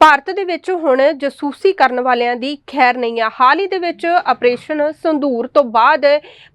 ਭਾਰਤ ਦੇ ਵਿੱਚ ਹੁਣ ਜਸੂਸੀ ਕਰਨ ਵਾਲਿਆਂ ਦੀ ਖੈਰ ਨਹੀਂ ਆ। ਹਾਲ ਹੀ ਦੇ ਵਿੱਚ ਆਪਰੇਸ਼ਨ ਸੰਧੂਰ ਤੋਂ ਬਾਅਦ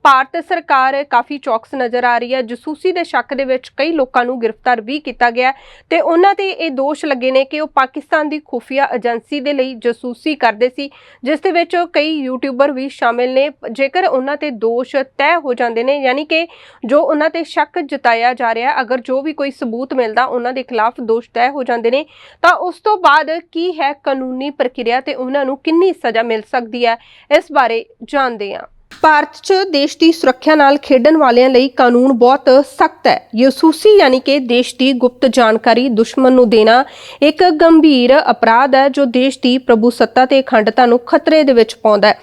ਭਾਰਤ ਸਰਕਾਰ ਕਾਫੀ ਚੌਕਸ ਨਜ਼ਰ ਆ ਰਹੀ ਹੈ। ਜਸੂਸੀ ਦੇ ਸ਼ੱਕ ਦੇ ਵਿੱਚ ਕਈ ਲੋਕਾਂ ਨੂੰ ਗ੍ਰਿਫਤਾਰ ਵੀ ਕੀਤਾ ਗਿਆ ਹੈ ਤੇ ਉਹਨਾਂ ਤੇ ਇਹ ਦੋਸ਼ ਲੱਗੇ ਨੇ ਕਿ ਉਹ ਪਾਕਿਸਤਾਨ ਦੀ ਖੁਫੀਆ ਏਜੰਸੀ ਦੇ ਲਈ ਜਸੂਸੀ ਕਰਦੇ ਸੀ, ਜਿਸ ਦੇ ਵਿੱਚ ਕਈ ਯੂਟਿਊਬਰ ਵੀ ਸ਼ਾਮਿਲ ਨੇ। ਜੇਕਰ ਉਹਨਾਂ ਤੇ ਦੋਸ਼ ਤੈਅ ਹੋ ਜਾਂਦੇ ਨੇ, ਯਾਨੀ ਕਿ ਜੋ ਉਹਨਾਂ ਤੇ ਸ਼ੱਕ ਜਤਾਇਆ ਜਾ ਰਿਹਾ ਅਗਰ ਜੋ ਵੀ ਕੋਈ ਸਬੂਤ ਮਿਲਦਾ, ਉਹਨਾਂ ਦੇ ਖਿਲਾਫ ਦੋਸ਼ ਤੈਅ ਹੋ ਜਾਂਦੇ ਨੇ, ਤਾਂ ਉਸ ਤੋਂ ਬਾਅਦ ਕੀ ਹੈ ਕਾਨੂੰਨੀ ਪ੍ਰਕਿਰਿਆ ਤੇ ਉਹਨਾਂ ਨੂੰ ਕਿੰਨੀ ਸਜ਼ਾ ਮਿਲ ਸਕਦੀ ਹੈ? ਇਸ ਬਾਰੇ ਜਾਣਦੇ ਹਾਂ। ਭਾਰਤ 'ਚ ਦੇਸ਼ ਦੀ ਸੁਰੱਖਿਆ ਨਾਲ ਖੇਡਣ ਵਾਲਿਆਂ ਲਈ ਕਾਨੂੰਨ ਬਹੁਤ ਸਖਤ ਹੈ। ਯਸੂਸੀ ਯਾਨੀ ਕਿ ਦੇਸ਼ ਦੀ ਗੁਪਤ ਜਾਣਕਾਰੀ ਦੁਸ਼ਮਣ ਨੂੰ ਦੇਣਾ ਇੱਕ ਗੰਭੀਰ ਅਪਰਾਧ ਹੈ ਜੋ ਦੇਸ਼ ਦੀ ਪ੍ਰਭੂਸੱਤਾ ਤੇ ਅਖੰਡਤਾ ਨੂੰ ਖਤਰੇ ਦੇ ਵਿੱਚ ਪਾਉਂਦਾ ਹੈ।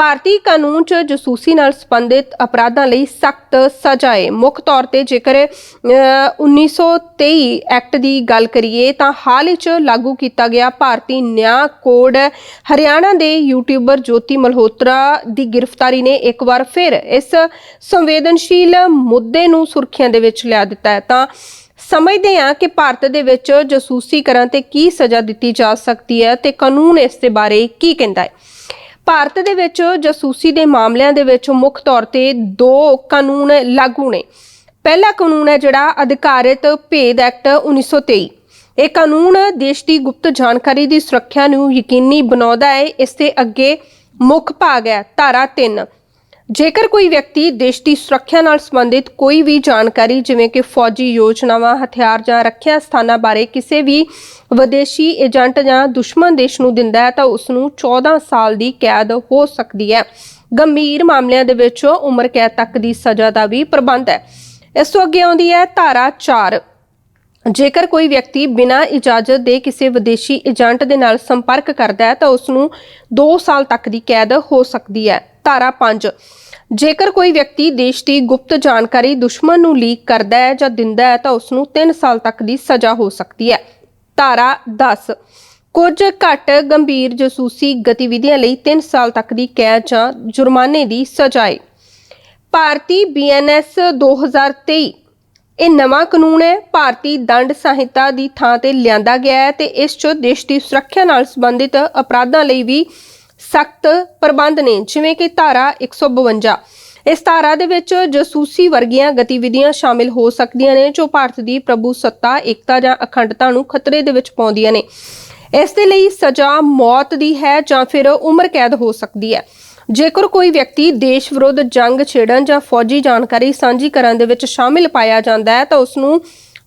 ਭਾਰਤੀ ਕਾਨੂੰਨ 'ਚ ਜਸੂਸੀ ਨਾਲ ਸੰਬੰਧਿਤ ਅਪਰਾਧਾਂ ਲਈ ਸਖਤ ਸਜ਼ਾ ਹੈ ਮੁੱਖ ਤੌਰ ਤੇ ਜੇਕਰ ਅਹ, 1923 ਐਕਟ ਦੀ ਗੱਲ ਕਰੀਏ ਤਾਂ ਹਾਲ ਹੀ 'ਚ ਲਾਗੂ ਕੀਤਾ ਗਿਆ ਭਾਰਤੀ ਨਿਆਂ ਕੋਡ ਹਰਿਆਣਾ ਦੇ ਯੂਟਿਊਬਰ ਜੋਤੀ ਮਲਹੋਤਰਾ ਦੀ ਗ੍ਰਿਫਤਾਰੀ ਨੇ ਇੱਕ ਵਾਰ ਫਿਰ ਇਸ ਸੰਵੇਦਨਸ਼ੀਲ ਮੁੱਦੇ ਨੂੰ ਸੁਰਖੀਆਂ ਦੇ ਵਿੱਚ ਲਿਆ ਦਿੱਤਾ ਹੈ। ਤਾਂ ਸਮਝਦੇ ਹਾਂ ਕਿ ਭਾਰਤ ਦੇ ਵਿੱਚ ਜਸੂਸੀ ਕਰਨ ਤੇ ਕੀ ਸਜ਼ਾ ਦਿੱਤੀ ਜਾ ਸਕਦੀ ਹੈ ਤੇ ਕਾਨੂੰਨ ਇਸ ਦੇ ਬਾਰੇ ਕੀ ਕਹਿੰਦਾ ਹੈ। ਭਾਰਤ ਦੇ ਵਿੱਚ ਜਾਸੂਸੀ ਦੇ ਮਾਮਲਿਆਂ ਦੇ ਵਿੱਚ ਮੁੱਖ ਤੌਰ ਤੇ ਦੋ ਕਾਨੂੰਨ ਲਾਗੂ ਨੇ। ਪਹਿਲਾ ਕਾਨੂੰਨ ਹੈ ਜਿਹੜਾ ਅਧਿਕਾਰਿਤ ਭੇਦ ਐਕਟ 1923 ਇਹ ਕਾਨੂੰਨ ਦੇਸ਼ ਦੀ ਗੁਪਤ ਜਾਣਕਾਰੀ ਦੀ ਸੁਰੱਖਿਆ ਨੂੰ ਯਕੀਨੀ ਬਣਾਉਂਦਾ ਹੈ। ਇਸ ਦੇ ਅੱਗੇ ਮੁੱਖ ਭਾਗ ਹੈ ਧਾਰਾ 3 ਜੇਕਰ ਕੋਈ ਵਿਅਕਤੀ ਦੇਸ਼ ਦੀ ਸੁਰੱਖਿਆ ਨਾਲ ਸੰਬੰਧਿਤ ਕੋਈ ਵੀ ਜਾਣਕਾਰੀ, ਜਿਵੇਂ ਕਿ ਫੌਜੀ ਯੋਜਨਾਵਾਂ, ਹਥਿਆਰ ਜਾਂ ਰੱਖਿਆ ਸਥਾਨਾਂ ਬਾਰੇ ਕਿਸੇ ਵੀ ਵਿਦੇਸ਼ੀ ਏਜੰਟ ਜਾਂ ਦੁਸ਼ਮਣ ਦੇਸ਼ ਨੂੰ ਦਿੰਦਾ ਹੈ, ਤਾਂ ਉਸ ਨੂੰ 14 ਸਾਲ ਦੀ ਕੈਦ ਹੋ ਸਕਦੀ ਹੈ। ਗੰਭੀਰ ਮਾਮਲਿਆਂ ਦੇ ਵਿੱਚ ਉਮਰ ਕੈਦ ਤੱਕ ਦੀ ਸਜ਼ਾ ਦਾ ਵੀ ਪ੍ਰਬੰਧ ਹੈ। ਇਸ ਤੋਂ ਅੱਗੇ ਆਉਂਦੀ ਹੈ ਧਾਰਾ 4 ਜੇਕਰ ਕੋਈ ਵਿਅਕਤੀ ਬਿਨਾਂ ਇਜਾਜ਼ਤ ਦੇ ਕਿਸੇ ਵਿਦੇਸ਼ੀ ਏਜੰਟ ਦੇ ਨਾਲ ਸੰਪਰਕ ਕਰਦਾ ਹੈ, ਤਾਂ ਉਸ ਨੂੰ 2 ਸਾਲ ਤੱਕ ਦੀ ਕੈਦ ਹੋ ਸਕਦੀ ਹੈ। ਧਾਰਾ 5 ਜੇਕਰ ਕੋਈ ਵਿਅਕਤੀ ਦੇਸ਼ ਦੀ ਗੁਪਤ ਜਾਣਕਾਰੀ ਦੁਸ਼ਮਣ ਨੂੰ ਲੀਕ ਕਰਦਾ ਹੈ ਜਾਂ ਦਿੰਦਾ ਹੈ ਤਾਂ ਉਸ ਨੂੰ 3 ਸਾਲ ਤੱਕ ਦੀ ਸਜ਼ਾ ਹੋ ਸਕਦੀ ਹੈ। ਧਾਰਾ 10 ਕੁਝ ਘੱਟ ਗੰਭੀਰ ਜਸੂਸੀ ਗਤੀਵਿਧੀਆਂ ਲਈ 3 ਸਾਲ ਤੱਕ ਦੀ ਕੈਦ ਜਾਂ ਜੁਰਮਾਨੇ ਦੀ ਸਜ਼ਾ ਹੈ। ਭਾਰਤੀ ਬੀਐਨਐਸ 2023 ਇਹ ਨਵਾਂ ਕਾਨੂੰਨ ਹੈ। ਭਾਰਤੀ ਦੰਡ ਸੰਹਿਤਾ ਦੀ ਥਾਂ ਤੇ ਲਿਆਂਦਾ ਗਿਆ ਹੈ ਤੇ ਇਸ 'ਚ ਦੇਸ਼ ਦੀ ਸੁਰੱਖਿਆ ਨਾਲ ਸੰਬੰਧਿਤ ਅਪਰਾਧਾਂ ਲਈ ਵੀ ਸਖਤ ਪ੍ਰਬੰਧ ਨੇ, ਜਿਵੇਂ ਕਿ ਧਾਰਾ 152 ਇਸ ਧਾਰਾ ਦੇ ਵਿੱਚ ਜਸੂਸੀ ਵਰਗੀਆਂ ਗਤੀਵਿਧੀਆਂ ਸ਼ਾਮਿਲ ਹੋ ਸਕਦੀਆਂ ਨੇ, ਜੋ ਭਾਰਤ ਦੀ ਪ੍ਰਭੂ ਸੱਤਾ, ਏਕਤਾ ਜਾਂ ਅਖੰਡਤਾ ਨੂੰ ਖਤਰੇ ਦੇ ਵਿੱਚ ਪਾਉਂਦੀਆਂ ਨੇ। ਇਸ ਦੇ ਲਈ ਸਜ਼ਾ ਮੌਤ ਦੀ ਹੈ ਜਾਂ ਫਿਰ ਉਮਰ ਕੈਦ ਹੋ ਸਕਦੀ ਹੈ। ਜੇਕਰ ਕੋਈ ਵਿਅਕਤੀ ਦੇਸ਼ ਵਿਰੁੱਧ ਜੰਗ ਛੇੜਨ ਜਾਂ ਫੌਜੀ ਜਾਣਕਾਰੀ ਸਾਂਝੀ ਕਰਨ ਦੇ ਵਿੱਚ ਸ਼ਾਮਿਲ ਪਾਇਆ ਜਾਂਦਾ ਹੈ, ਤਾਂ ਉਸ ਨੂੰ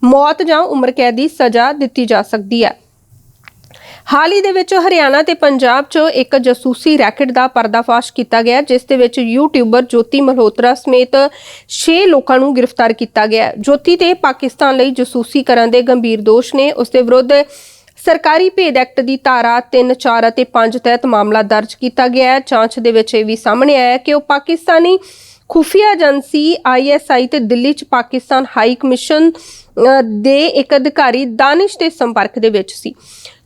ਮੌਤ ਜਾਂ ਉਮਰ ਕੈਦ ਦੀ ਸਜ਼ਾ ਦਿੱਤੀ ਜਾ ਸਕਦੀ ਹੈ। ਹਾਲ ਹੀ ਦੇ ਵਿੱਚ ਹਰਿਆਣਾ ਤੇ ਪੰਜਾਬ 'ਚ ਇੱਕ ਜਾਸੂਸੀ ਰੈਕਟ ਦਾ ਪਰਦਾਫਾਸ਼ ਕੀਤਾ ਗਿਆ ਜਿਸ ਦੇ ਵਿੱਚ ਯੂਟਿਊਬਰ ਜੋਤੀ ਮਲਹੋਤਰਾ ਸਮੇਤ 6 ਲੋਕਾਂ ਨੂੰ ਗ੍ਰਿਫਤਾਰ ਕੀਤਾ ਗਿਆ। ਜੋਤੀ ਤੇ ਪਾਕਿਸਤਾਨ ਲਈ ਜਸੂਸੀ ਕਰਨ ਦੇ ਗੰਭੀਰ ਦੋਸ਼ ਨੇ। ਉਸ ਦੇ ਵਿਰੁੱਧ ਸਰਕਾਰੀ ਭੇਦ ਐਕਟ ਦੀ ਧਾਰਾ 3 4 ਅਤੇ 5 ਤਹਿਤ ਮਾਮਲਾ ਦਰਜ ਕੀਤਾ ਗਿਆ ਹੈ। ਜਾਂਚ ਦੇ ਵਿੱਚ ਇਹ ਵੀ ਸਾਹਮਣੇ ਆਇਆ ਕਿ ਉਹ ਪਾਕਿਸਤਾਨੀ ਖੁਫੀਆ ਏਜੰਸੀ ਆਈਐਸਆਈ ਤੇ ਦਿੱਲੀ 'ਚ ਪਾਕਿਸਤਾਨ ਹਾਈ ਕਮਿਸ਼ਨ ਅ, ਦੇ ਇੱਕ ਅਧਿਕਾਰੀ ਦਾਨਿਸ਼ ਦੇ ਸੰਪਰਕ ਦੇ ਵਿੱਚ ਸੀ।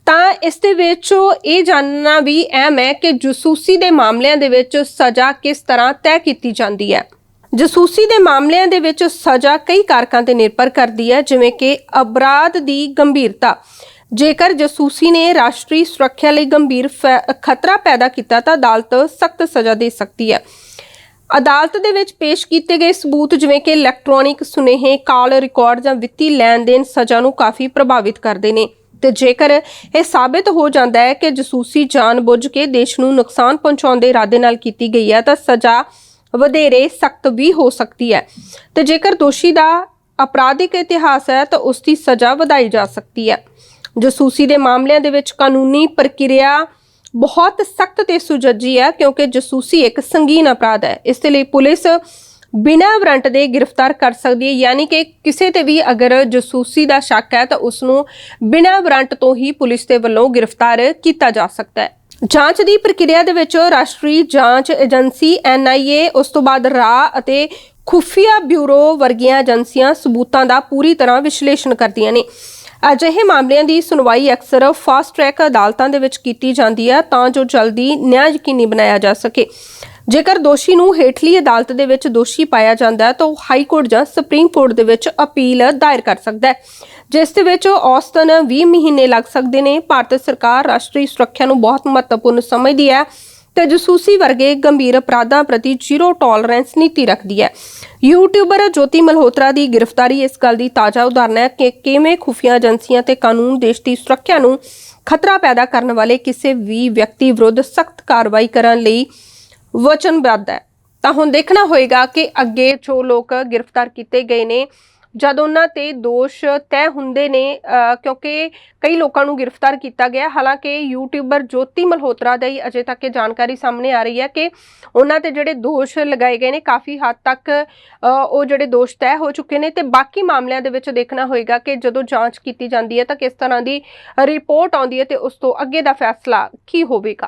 ਤਾਂ ਇਸ ਦੇ ਵਿੱਚ ਇਹ ਜਾਣਨਾ ਵੀ ਅਹਿਮ ਹੈ ਕਿ ਜਸੂਸੀ ਦੇ ਮਾਮਲਿਆਂ ਦੇ ਵਿੱਚ ਸਜ਼ਾ ਕਿਸ ਤਰ੍ਹਾਂ ਤੈਅ ਕੀਤੀ ਜਾਂਦੀ ਹੈ। ਜਸੂਸੀ ਦੇ ਮਾਮਲਿਆਂ ਦੇ ਵਿੱਚ ਸਜ਼ਾ ਕਈ ਕਾਰਕਾਂ ਤੇ ਨਿਰਭਰ ਕਰਦੀ ਹੈ, ਜਿਵੇਂ ਕਿ ਅਪਰਾਧ ਦੀ ਗੰਭੀਰਤਾ। ਜੇਕਰ ਜਸੂਸੀ ਨੇ ਰਾਸ਼ਟਰੀ ਸੁਰੱਖਿਆ ਲਈ ਗੰਭੀਰ ਫੈ- ਖਤਰਾ ਪੈਦਾ ਕੀਤਾ ਤਾਂ ਅਦਾਲਤ ਸਖਤ ਸਜ਼ਾ ਦੇ ਸਕਦੀ ਹੈ। ਅਦਾਲਤ ਦੇ ਵਿੱਚ ਪੇਸ਼ ਕੀਤੇ ਗਏ ਸਬੂਤ ਜਿਵੇਂ ਕਿ ਇਲੈਕਟ੍ਰੋਨਿਕ ਸੁਨੇਹੇ, ਕਾਲ ਰਿਕਾਰਡ ਜਾਂ ਵਿੱਤੀ ਲੈਣ ਦੇਣ ਸਜ਼ਾ ਨੂੰ ਕਾਫੀ ਪ੍ਰਭਾਵਿਤ ਕਰਦੇ ਨੇ। ਤੇ ਜੇਕਰ ਇਹ ਸਾਬਿਤ ਹੋ ਜਾਂਦਾ ਹੈ ਕਿ ਜਸੂਸੀ ਜਾਣਬੁੱਝ ਕੇ ਦੇਸ਼ ਨੂੰ ਨੁਕਸਾਨ ਪਹੁੰਚਾਉਣ ਦੇ ਇਰਾਦੇ ਨਾਲ ਕੀਤੀ ਗਈ ਹੈ, ਤਾਂ ਸਜ਼ਾ ਵਧੇਰੇ ਸਖਤ ਵੀ ਹੋ ਸਕਦੀ ਹੈ। ਤੇ ਜੇਕਰ ਦੋਸ਼ੀ ਦਾ ਅਪਰਾਧਿਕ ਇਤਿਹਾਸ ਹੈ, ਤਾਂ ਉਸ ਦੀ ਸਜ਼ਾ ਵਧਾਈ ਜਾ ਸਕਦੀ ਹੈ। ਜਸੂਸੀ ਦੇ ਮਾਮਲਿਆਂ ਦੇ ਵਿੱਚ ਕਾਨੂੰਨੀ ਪ੍ਰਕਿਰਿਆ ਬਹੁਤ ਸਖਤ ਤੇ ਸੁਜੱਜੀ ਹੈ, ਕਿਉਂਕਿ ਜਸੂਸੀ ਇੱਕ ਸੰਗੀਨ ਅਪਰਾਧ ਹੈ। ਇਸ ਦੇ ਲਈ ਪੁਲਿਸ ਬਿਨਾਂ ਵਾਰੰਟ ਦੇ ਗ੍ਰਿਫਤਾਰ ਕਰ ਸਕਦੀ ਹੈ। ਯਾਨੀ ਕਿ ਕਿਸੇ ਤੇ ਵੀ ਅਗਰ ਜਸੂਸੀ ਦਾ ਸ਼ੱਕ ਹੈ, ਤਾਂ ਉਸ ਨੂੰ ਬਿਨਾਂ ਵਾਰੰਟ ਤੋਂ ਹੀ ਪੁਲਿਸ ਦੇ ਵੱਲੋਂ ਗ੍ਰਿਫਤਾਰ ਕੀਤਾ ਜਾ ਸਕਦਾ ਹੈ। ਜਾਂਚ ਦੀ ਪ੍ਰਕਿਰਿਆ ਦੇ ਵਿੱਚ ਰਾਸ਼ਟਰੀ ਜਾਂਚ ਏਜੰਸੀ ਐਨਆਈਏ, ਉਸ ਤੋਂ ਬਾਅਦ ਰਾ ਅਤੇ ਖੁਫੀਆ ਬਿਊਰੋ ਵਰਗੀਆਂ ਏਜੰਸੀਆਂ ਸਬੂਤਾਂ ਦਾ ਪੂਰੀ ਤਰ੍ਹਾਂ ਵਿਸ਼ਲੇਸ਼ਣ ਕਰਦੀਆਂ ਨੇ। ਅਜਿਹੇ ਮਾਮਲਿਆਂ ਦੀ ਸੁਣਵਾਈ ਅਕਸਰ ਫਾਸਟ ਟਰੈਕ ਅਦਾਲਤਾਂ ਦੇ ਵਿੱਚ ਕੀਤੀ ਜਾਂਦੀ ਹੈ ਤਾਂ ਜੋ ਜਲਦੀ ਨਿਆਂ ਯਕੀਨੀ ਬਣਾਇਆ ਜਾ ਸਕੇ। ਜੇਕਰ ਦੋਸ਼ੀ ਨੂੰ ਹੇਠਲੀ ਅਦਾਲਤ ਦੇ ਵਿੱਚ ਦੋਸ਼ੀ ਪਾਇਆ ਜਾਂਦਾ ਹੈ, ਤਾਂ ਉਹ ਹਾਈ ਕੋਰਟ ਜਾਂ ਸੁਪਰੀਮ ਕੋਰਟ ਦੇ ਵਿੱਚ ਅਪੀਲ ਦਾਇਰ ਕਰ ਸਕਦਾ ਹੈ। ਜਿਸ ਦੇ ਵਿੱਚ ਔਸਤਨ 20 ਮਹੀਨੇ ਲੱਗ ਸਕਦੇ ਨੇ। ਭਾਰਤ ਸਰਕਾਰ ਰਾਸ਼ਟਰੀ ਸੁਰੱਖਿਆ ਨੂੰ ਬਹੁਤ ਮਹੱਤਵਪੂਰਨ ਸਮਝਦੀ ਹੈ ਤੇ ਜਸੂਸੀ ਵਰਗੇ ਗੰਭੀਰ ਅਪਰਾਧਾਂ ਪ੍ਰਤੀ ਜ਼ੀਰੋ ਟੋਲਰੈਂਸ ਨੀਤੀ ਰੱਖਦੀ ਹੈ। ਯੂਟਿਊਬਰ ਜੋਤੀ ਮਲਹੋਤਰਾ ਦੀ ਗ੍ਰਿਫਤਾਰੀ ਇਸ ਗੱਲ ਦੀ ਤਾਜ਼ਾ ਉਦਾਹਰਨ ਹੈ ਕਿ ਕਿਵੇਂ ਖੁਫੀਆ ਏਜੰਸੀਆਂ ਤੇ ਕਾਨੂੰਨ ਦੇਸ਼ ਦੀ ਸੁਰੱਖਿਆ ਨੂੰ ਖਤਰਾ ਪੈਦਾ ਕਰਨ ਵਾਲੇ ਕਿਸੇ ਵੀ ਵਿਅਕਤੀ ਵਿਰੁੱਧ ਸਖਤ ਕਾਰਵਾਈ ਕਰਨ ਲਈ ਵਚਨਬੱਧ ਹੈ। ਤਾਂ ਹੁਣ ਦੇਖਣਾ ਹੋਏਗਾ ਕਿ ਅੱਗੇ ਜੋ ਲੋਕ ਗ੍ਰਿਫਤਾਰ ਕੀਤੇ ਗਏ ਨੇ, ਜਦ ਉਹਨਾਂ ਤੇ ਦੋਸ਼ ਤੈਅ ਹੁੰਦੇ ਨੇ ਕਿਉਂਕਿ ਕਈ ਲੋਕਾਂ ਨੂੰ ਗ੍ਰਿਫਤਾਰ ਕੀਤਾ ਗਿਆ। ਹਾਲਾਂਕਿ ਯੂਟਿਊਬਰ ਜੋਤੀ ਮਲਹੋਤਰਾ ਦਾ ਹੀ ਅਜੇ ਤੱਕ ਇਹ ਜਾਣਕਾਰੀ ਸਾਹਮਣੇ ਆ ਰਹੀ ਹੈ ਕਿ ਉਹਨਾਂ ਤੇ ਜਿਹੜੇ ਦੋਸ਼ ਲਗਾਏ ਗਏ ਨੇ, ਕਾਫੀ ਹੱਦ ਤੱਕ ਉਹ ਜਿਹੜੇ ਦੋਸ਼ ਤੈਅ ਹੋ ਚੁੱਕੇ ਨੇ। ਤੇ ਬਾਕੀ ਮਾਮਲਿਆਂ ਦੇ ਵਿੱਚ ਦੇਖਣਾ ਹੋਏਗਾ ਕਿ ਜਦੋਂ ਜਾਂਚ ਕੀਤੀ ਜਾਂਦੀ ਹੈ ਤਾਂ ਕਿਸ ਤਰ੍ਹਾਂ ਦੀ ਰਿਪੋਰਟ ਆਉਂਦੀ ਹੈ ਤੇ ਉਸ ਤੋਂ ਅੱਗੇ ਦਾ ਫੈਸਲਾ ਕੀ ਹੋਵੇਗਾ।